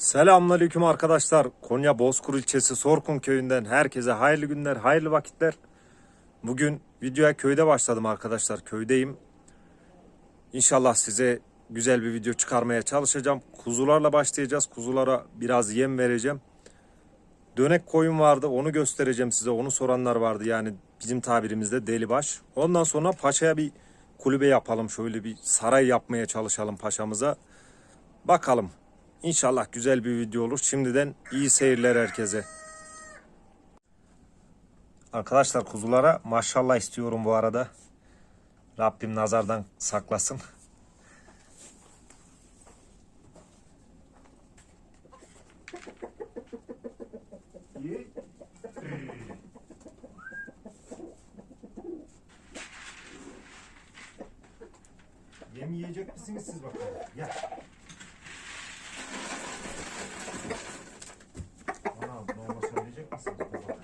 Selamünaleyküm arkadaşlar. Konya Bozkır ilçesi Sorkun köyünden herkese hayırlı günler, hayırlı vakitler. Bugün videoya köyde başladım arkadaşlar. Köydeyim. İnşallah size güzel bir video çıkarmaya çalışacağım. Kuzularla başlayacağız. Kuzulara biraz yem vereceğim. Dönek koyun vardı. Onu göstereceğim size. Onu soranlar vardı. Yani bizim tabirimizde delibaş. Ondan sonra paşaya bir kulübe yapalım. Şöyle bir saray yapmaya çalışalım paşamıza. Bakalım. İnşallah güzel bir video olur. Şimdiden iyi seyirler herkese. Arkadaşlar kuzulara maşallah istiyorum bu arada. Rabbim nazardan saklasın. Yem yiyecek misiniz siz bakalım? Gel. Anam normal söyleyecek misiniz? Bakalım.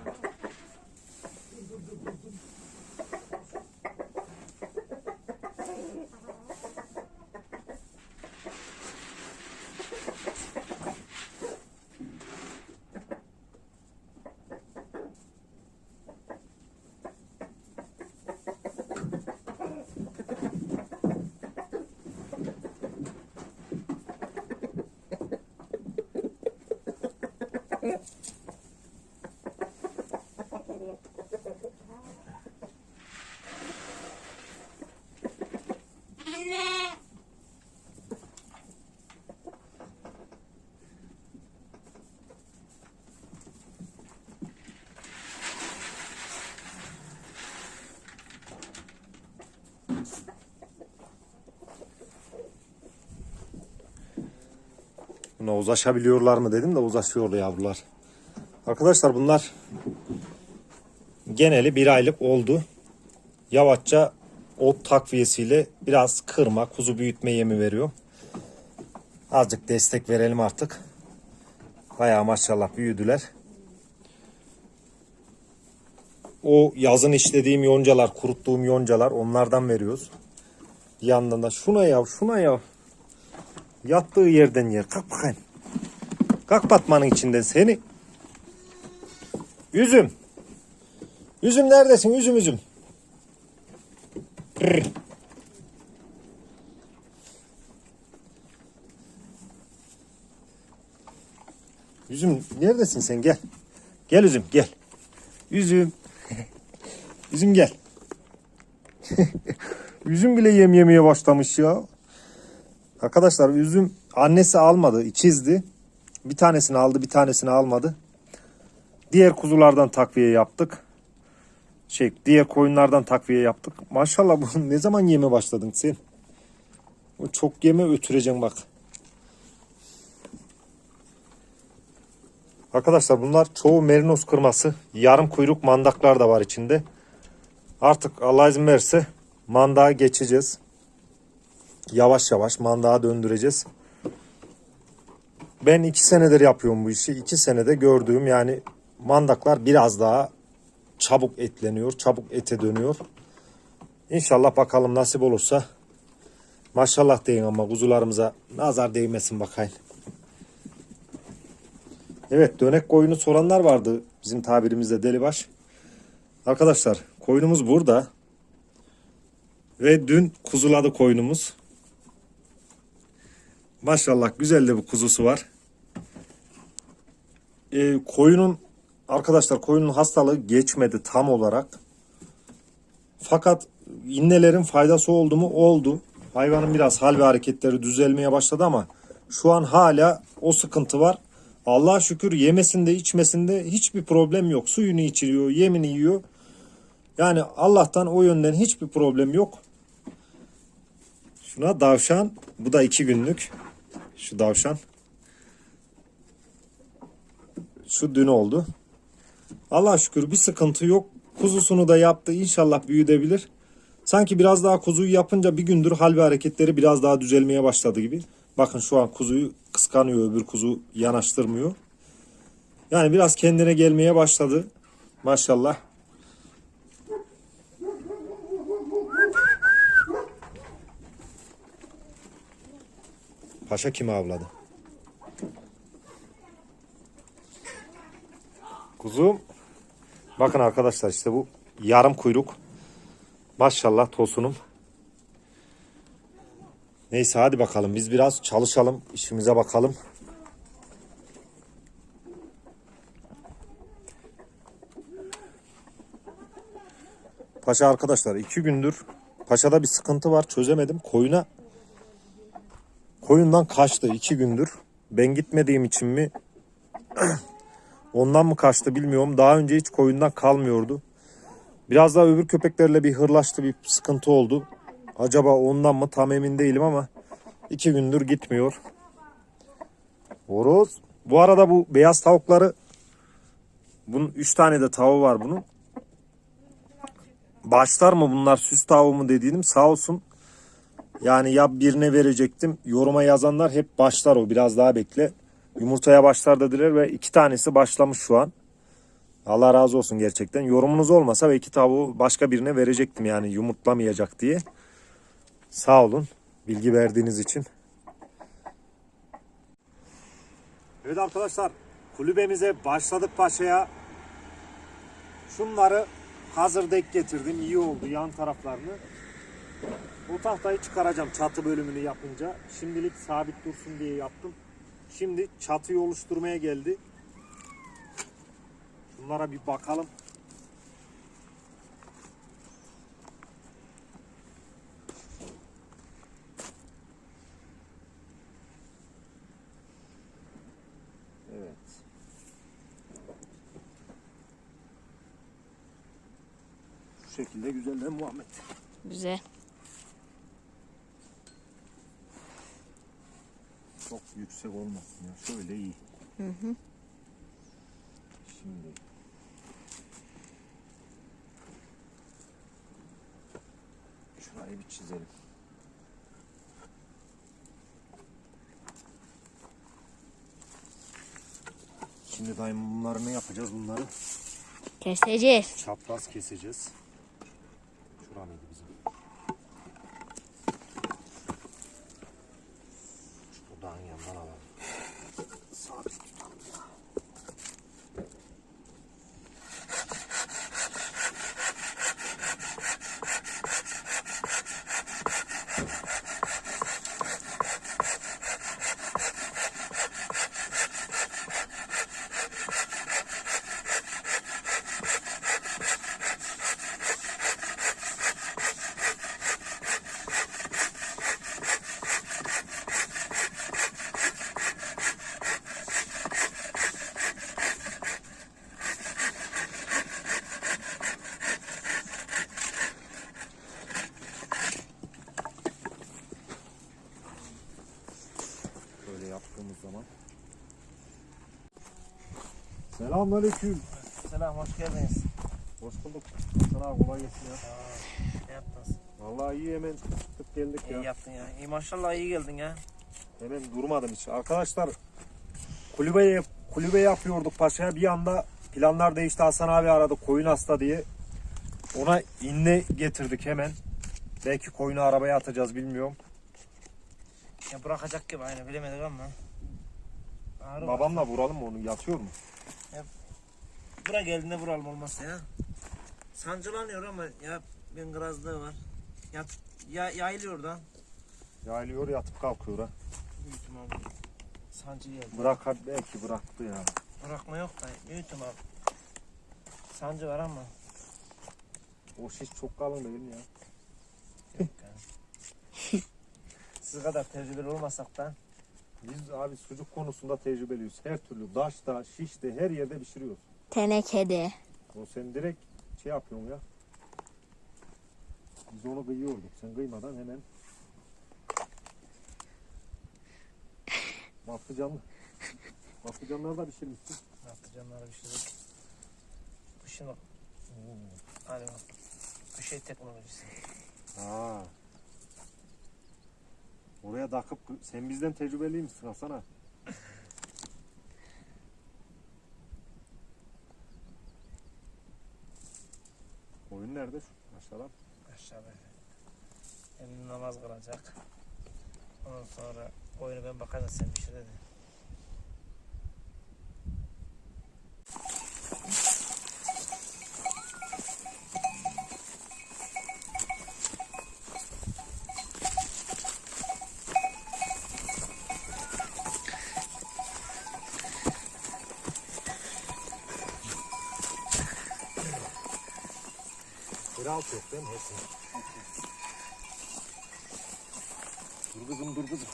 Buna uzlaşabiliyorlar mı dedim de uzlaşıyor yavrular. Arkadaşlar bunlar geneli bir aylık oldu. Yavaşça ot takviyesiyle biraz kırma, kuzu büyütme yemi veriyor. Azıcık destek verelim artık. Bayağı maşallah büyüdüler. O yazın işlediğim yoncalar, kuruttuğum yoncalar onlardan veriyoruz. Bir yandan da şuna yav, şuna yav. Yattığı yerden yer. Kalk bakayım. Kalk batmanın içinden seni. Üzüm. Üzüm neredesin? Üzüm üzüm. Rrr. Üzüm neredesin sen gel. Gel üzüm gel. Üzüm. üzüm gel. üzüm bile yem yemeye başlamış ya. Arkadaşlar üzüm annesi almadı, ikizdi. Bir tanesini aldı, bir tanesini almadı. Diğer kuzulardan takviye yaptık. Şey, diğer koyunlardan takviye yaptık. Maşallah bu ne zaman yeme başladın sen? Çok yeme ötüreceğim bak. Arkadaşlar bunlar çoğu merinos kırması. Yarım kuyruk mandaklar da var içinde. Artık Allah izin verirse mandağa geçeceğiz yavaş yavaş mandağa döndüreceğiz. Ben iki senedir yapıyorum bu işi. İki senede gördüğüm yani mandaklar biraz daha çabuk etleniyor. Çabuk ete dönüyor. İnşallah bakalım nasip olursa. Maşallah deyin ama kuzularımıza nazar değmesin bakayım. Evet dönek koyunu soranlar vardı bizim tabirimizde delibaş. Arkadaşlar koyunumuz burada. Ve dün kuzuladı koyunumuz. Maşallah güzel de bir kuzusu var. Ee, koyunun arkadaşlar koyunun hastalığı geçmedi tam olarak. Fakat innelerin faydası oldu mu? Oldu. Hayvanın biraz hal ve hareketleri düzelmeye başladı ama şu an hala o sıkıntı var. Allah'a şükür yemesinde içmesinde hiçbir problem yok. Suyunu içiriyor, yemini yiyor. Yani Allah'tan o yönden hiçbir problem yok. Şuna davşan. Bu da iki günlük. Şu davşan. Şu dün oldu. Allah şükür bir sıkıntı yok. Kuzusunu da yaptı. İnşallah büyütebilir. Sanki biraz daha kuzuyu yapınca bir gündür hal ve hareketleri biraz daha düzelmeye başladı gibi. Bakın şu an kuzuyu kıskanıyor. Öbür kuzu yanaştırmıyor. Yani biraz kendine gelmeye başladı. Maşallah. Paşa kimi avladı? Kuzum. Bakın arkadaşlar işte bu yarım kuyruk. Maşallah tosunum. Neyse hadi bakalım biz biraz çalışalım. işimize bakalım. Paşa arkadaşlar iki gündür Paşa'da bir sıkıntı var çözemedim. Koyuna koyundan kaçtı iki gündür. Ben gitmediğim için mi ondan mı kaçtı bilmiyorum. Daha önce hiç koyundan kalmıyordu. Biraz daha öbür köpeklerle bir hırlaştı bir sıkıntı oldu. Acaba ondan mı tam emin değilim ama iki gündür gitmiyor. Horoz. Bu arada bu beyaz tavukları bunun üç tane de tavuğu var bunun. Başlar mı bunlar süs tavuğu mu dediğim sağ olsun. Yani ya birine verecektim. Yoruma yazanlar hep başlar o biraz daha bekle. Yumurtaya başlar dediler ve iki tanesi başlamış şu an. Allah razı olsun gerçekten. Yorumunuz olmasa ve iki tavuğu başka birine verecektim yani yumurtlamayacak diye. Sağ olun bilgi verdiğiniz için. Evet arkadaşlar kulübemize başladık paşaya. Şunları hazır dek getirdim. iyi oldu yan taraflarını. Bu tahtayı çıkaracağım çatı bölümünü yapınca. Şimdilik sabit dursun diye yaptım. Şimdi çatıyı oluşturmaya geldi. Bunlara bir bakalım. Evet. Şu şekilde güzel değil mi Muhammed? Güzel. Çok yüksek olmasın ya. Şöyle iyi. Şimdi şurayı bir çizelim. Şimdi daim bunları ne yapacağız? Bunları Keseceğiz. çapraz keseceğiz. Şura mıydı bizim? Şu dağın yanından alalım. Sabit tutalım ya. Böyle yaptığımız zaman. Selamünaleyküm. Selam, hoş geldiniz. Hoş bulduk. Sana kolay gelsin ya. Ne yaptınız? Vallahi iyi hemen çıktık geldik ya. İyi yaptın ya. İyi maşallah iyi geldin ya. Hemen durmadım hiç. Arkadaşlar kulübe kulübe yapıyorduk paşaya. Bir anda planlar değişti. Hasan abi aradı koyun hasta diye. Ona inne getirdik hemen. Belki koyunu arabaya atacağız bilmiyorum. Ya bırakacak gibi aynı bilemedik ama. Ağrı var. Babamla vuralım mı onu yatıyor mu? Bura geldiğinde vuralım olmazsa ya. Sancılanıyor ama ya ben grazlığı var. Yat, ya, yayılıyor da. Yayılıyor yatıp kalkıyor ha. Büyük ihtimal sancı geldi. Bırak belki bıraktı ya. Bırakma yok da büyük ihtimal sancı var ama. O şiş çok kalın değil mi ya? Yok yani. Siz kadar tecrübeli olmasak da Biz abi sucuk konusunda tecrübeliyiz. Her türlü daşta, şişte her yerde pişiriyoruz. Tenekede. O sen direkt şey yapıyorsun ya. Biz onu kıyıyorduk. Sen kıymadan hemen patlıcanlı. Patlıcanları da pişirmişsin. patlıcanları pişirdik. Kışın Hadi bak. Bir şey teknolojisi. Ha. Oraya takıp sen bizden tecrübeli misin Hasan ha? Oyun nerede? Şu Aşağıda. Aşağıda. Elini namaz kılacak. Ondan sonra oyunu ben bakarım sen pişir dedi. Alt yok değil mi? Hepsini. Dur kızım dur kızım.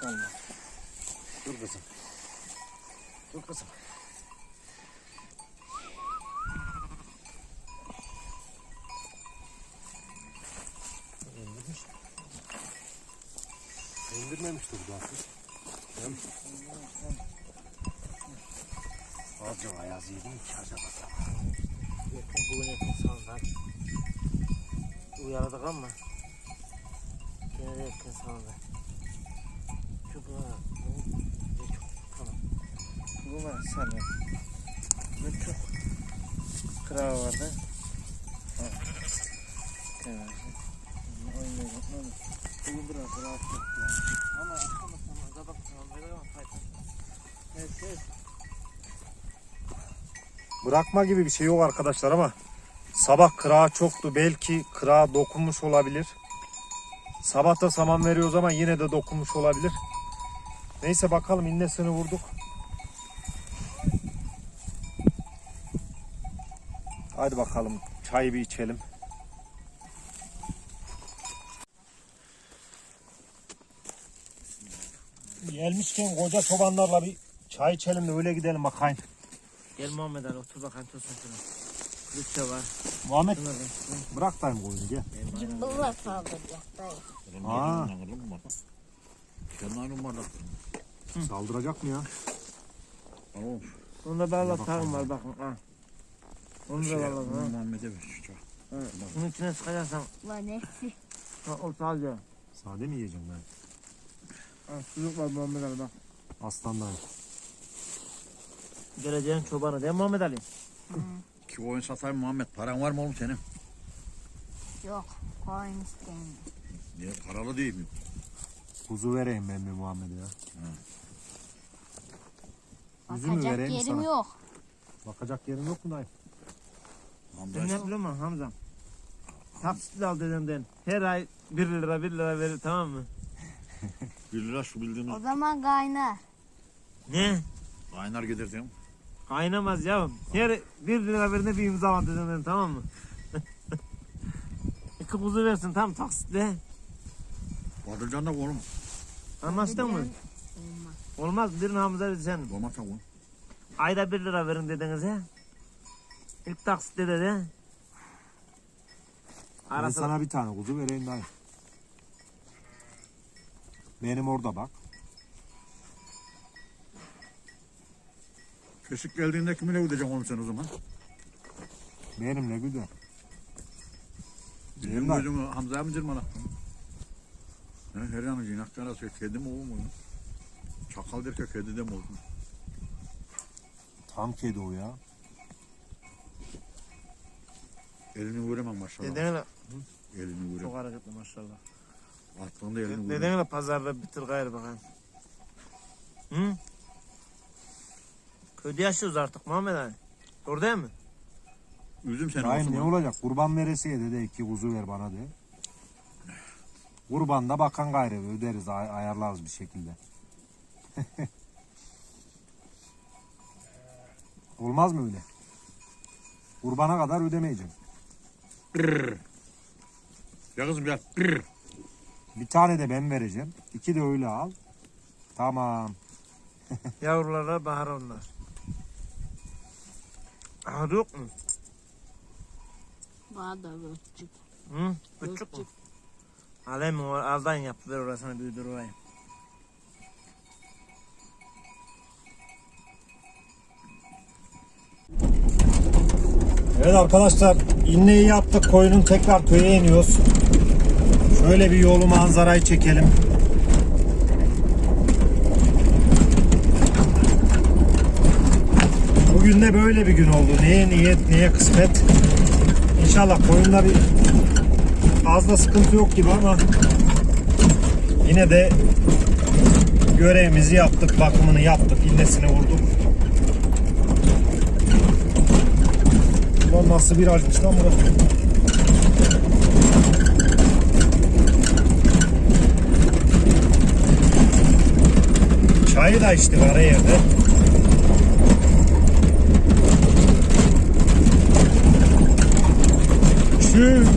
Salma. Dur kızım. Dur kızım. İndirmiş. İndirmemiştir zaten. Değil mi? Azıcık ayaz yedim ki acaba. Yakın bugün yakın sağlık. Uyardık ama. Gene de yakın sağlık. Çok ha. Bu çok tamam. Bu var sarı. Bu çok kırağı vardı. Ha. Ne olur. Bugün biraz rahat yok ya. Ama akşam akşam tamam. Böyle ama fayda. Evet evet. Bırakma gibi bir şey yok arkadaşlar ama sabah kırağı çoktu. Belki kırağa dokunmuş olabilir. Sabah da saman veriyoruz ama yine de dokunmuş olabilir. Neyse bakalım innesini vurduk. Hadi bakalım çayı bir içelim. Gelmişken koca çobanlarla bir çay içelim de öyle gidelim bakayım. Gel Muhammed Ali otur bakalım tutsun şunu. Lütçe var. Muhammed Şunları da. bırak dayım koyunu gel. Cımbızla saldıracak dayı. Aa. Kenarım var. Saldıracak mı ya? Tamam. Bunda da Allah takım var bakın. Ha. Onu da Şey, Allah ha. Muhammed'e ver şu çay. Ha. Bunun içine sıkacaksan Ulan ha, o sadece. Sade mi yiyeceğim ben? Ha, çocuk var Muhammed Ali bak. Aslan dayım. Geleceğin çobanı değil mi Muhammed Ali? Ki oyun satayım Muhammed. Paran var mı oğlum senin? Yok. Koyun istemiyor. Niye? Paralı değil mi? Kuzu vereyim ben bir Muhammed'e ya. Üzümü Bakacak vereyim yerim sana. yok. Bakacak yerin yok mu dayım? Hamza Sen ne biliyor musun Hamza? Taksitle al dedemden. Her ay 1 lira 1 lira verir tamam mı? 1 lira şu bildiğimiz O zaman kaynar. Ne? kaynar getirdim. Kaynamaz yavrum. Her 1 lira verine bir imza var dedemden tamam mı? İki kuzu versin tam taksitle. Patlıcan da oğlum. Anlaştın mı? Olmaz. Olmaz birini Hamza vereceksin. Domates oğlum. Ayda 1 lira verin dedinize. İlk taksitte dedi. Ben Arası sana bir tane kuzu vereyim dayım. Benim orada bak. Kesik geldiğinde kimine ödeyeceksin oğlum sen o zaman? Benimle güzel. Benim gözümü Hamza'ya mı cırmalattın? He, her yanı cinak karası. Kedi mi oğlum oğlum? Çakal derken kedi de mi oldu? Tam kedi o ya. Elini vuremem maşallah. Dedenle Elini çok vuremem. hareketli maşallah. Atlığında elini vuremem. Dedenle pazarda bitir gayrı bakalım. Hı? Köyde yaşıyoruz artık Muhammed Ali. Doğru değil mi? Üzüm seni Dayım ne Osman. olacak? Kurban veresiye de iki kuzu ver bana de. Kurban da bakan gayrı öderiz ay- ayarlarız bir şekilde. Olmaz mı öyle? Kurbana kadar ödemeyeceğim. Ya kızım gel. Brr. Bir tane de ben vereceğim. İki de öyle al. Tamam. Yavrulara bahar onlar. Ahır yok mu? Bana da küçük. Hı? Küçük mü? Alem o aldan yaptı ver orasını büyüdür orayı. Evet arkadaşlar inneyi yaptık koyunun tekrar köye iniyoruz. Şöyle bir yolu manzarayı çekelim. Bugün de böyle bir gün oldu. Neye niyet neye kısmet. İnşallah koyunda bir fazla sıkıntı yok gibi ama yine de görevimizi yaptık, bakımını yaptık, innesini vurduk. Ulan nasıl bir açmış lan burası? Çayı da içtik ara yerde. Çüş.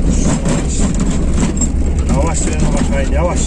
Yavaş bakayım yavaş.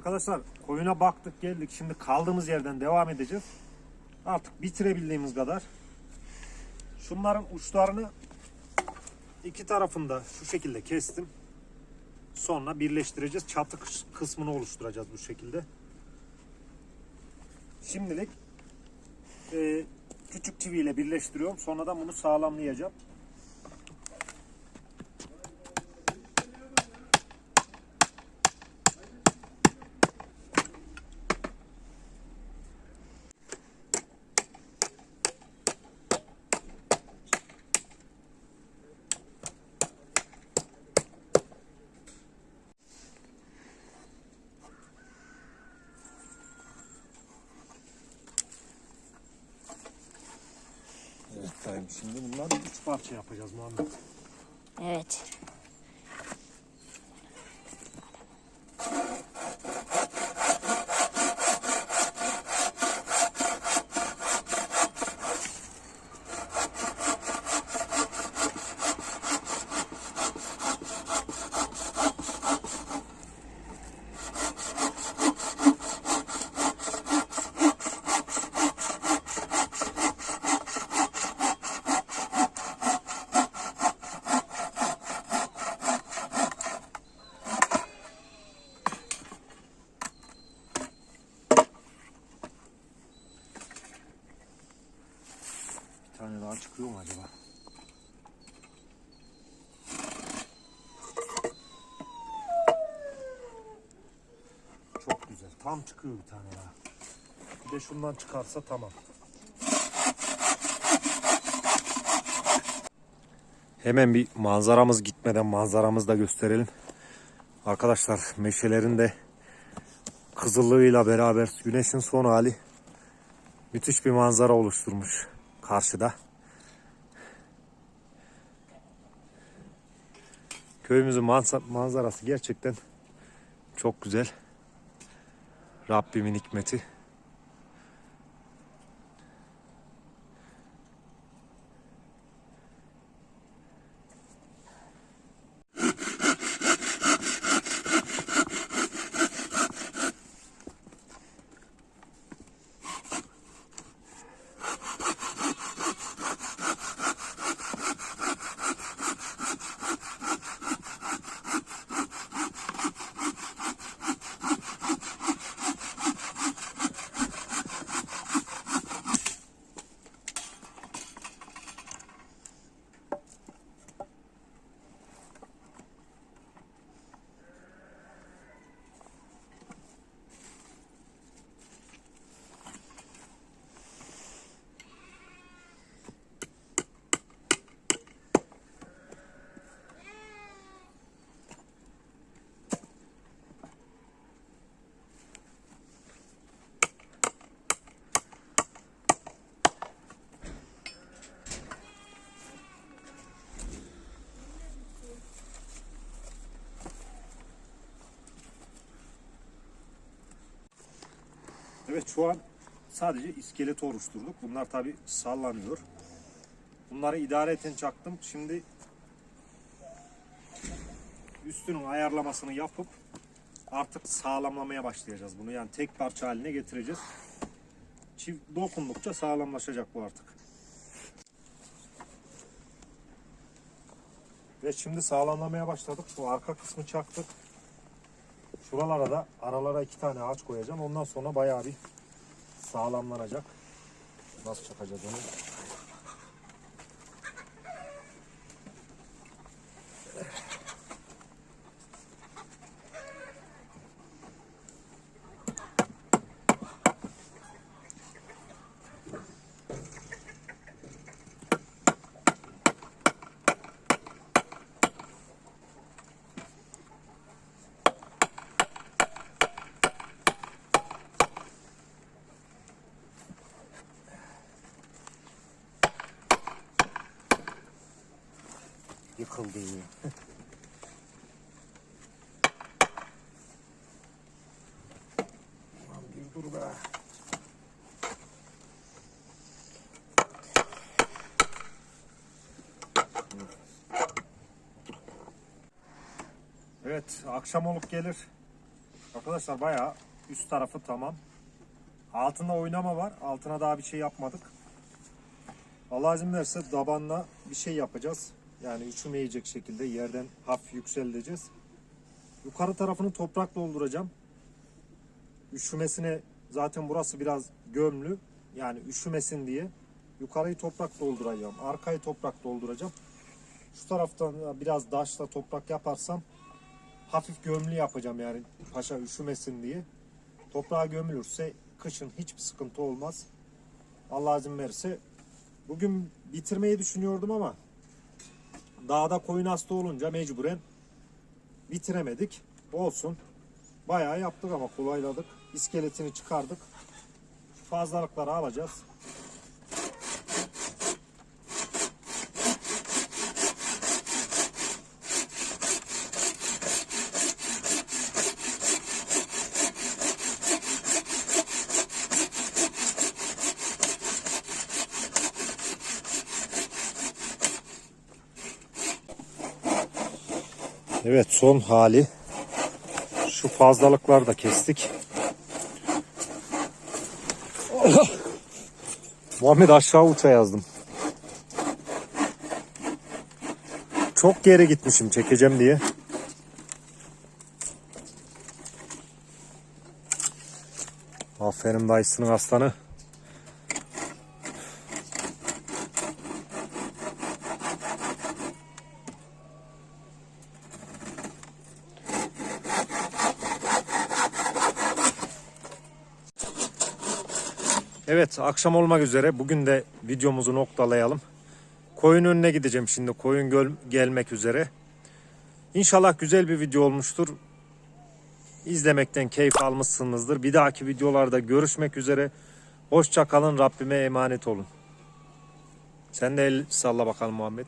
Arkadaşlar koyuna baktık geldik. Şimdi kaldığımız yerden devam edeceğiz. Artık bitirebildiğimiz kadar. Şunların uçlarını iki tarafında şu şekilde kestim. Sonra birleştireceğiz. Çatı kıs- kısmını oluşturacağız bu şekilde. Şimdilik e, küçük çiviyle birleştiriyorum. Sonradan bunu sağlamlayacağım. Evet dayım şimdi bunları parça yapacağız Muhammed. Evet. Bir tane daha çıkıyor mu acaba? Çok güzel. Tam çıkıyor bir tane daha. Bir de şundan çıkarsa tamam. Hemen bir manzaramız gitmeden manzaramızı da gösterelim. Arkadaşlar meşelerin de kızıllığıyla beraber güneşin son hali müthiş bir manzara oluşturmuş karşıda. Köyümüzün manza- manzarası gerçekten çok güzel. Rabbimin hikmeti. Evet şu an sadece iskeleti oluşturduk. Bunlar tabi sallanıyor. Bunları idareten çaktım. Şimdi üstünün ayarlamasını yapıp artık sağlamlamaya başlayacağız bunu. Yani tek parça haline getireceğiz. Çift dokundukça sağlamlaşacak bu artık. Ve şimdi sağlamlamaya başladık. Bu arka kısmı çaktık. Şuralara da aralara iki tane ağaç koyacağım. Ondan sonra bayağı bir sağlamlanacak. Nasıl çakacağız onu? Yıkıldı. Lan bir dur be. Evet, akşam olup gelir. Arkadaşlar bayağı üst tarafı tamam. Altında oynama var. Altına daha bir şey yapmadık. Allah izin verirse tabanla bir şey yapacağız. Yani üşümeyecek şekilde yerden hafif yükselteceğiz. Yukarı tarafını toprak dolduracağım. Üşümesine zaten burası biraz gömlü. Yani üşümesin diye yukarıyı toprak dolduracağım. Arkayı toprak dolduracağım. Şu taraftan biraz daşla toprak yaparsam hafif gömlü yapacağım yani paşa üşümesin diye. Toprağa gömülürse kışın hiçbir sıkıntı olmaz. Allah izin verirse bugün bitirmeyi düşünüyordum ama dağda koyun hasta olunca mecburen bitiremedik. Olsun. Bayağı yaptık ama kolayladık. İskeletini çıkardık. Fazlalıkları alacağız. Evet son hali. Şu fazlalıkları da kestik. Muhammed aşağı uça yazdım. Çok geri gitmişim çekeceğim diye. Aferin dayısının aslanı. Evet akşam olmak üzere bugün de videomuzu noktalayalım. Koyun önüne gideceğim şimdi. Koyun göl gelmek üzere. İnşallah güzel bir video olmuştur. İzlemekten keyif almışsınızdır. Bir dahaki videolarda görüşmek üzere. Hoşça kalın. Rabbime emanet olun. Sen de el salla bakalım Muhammed.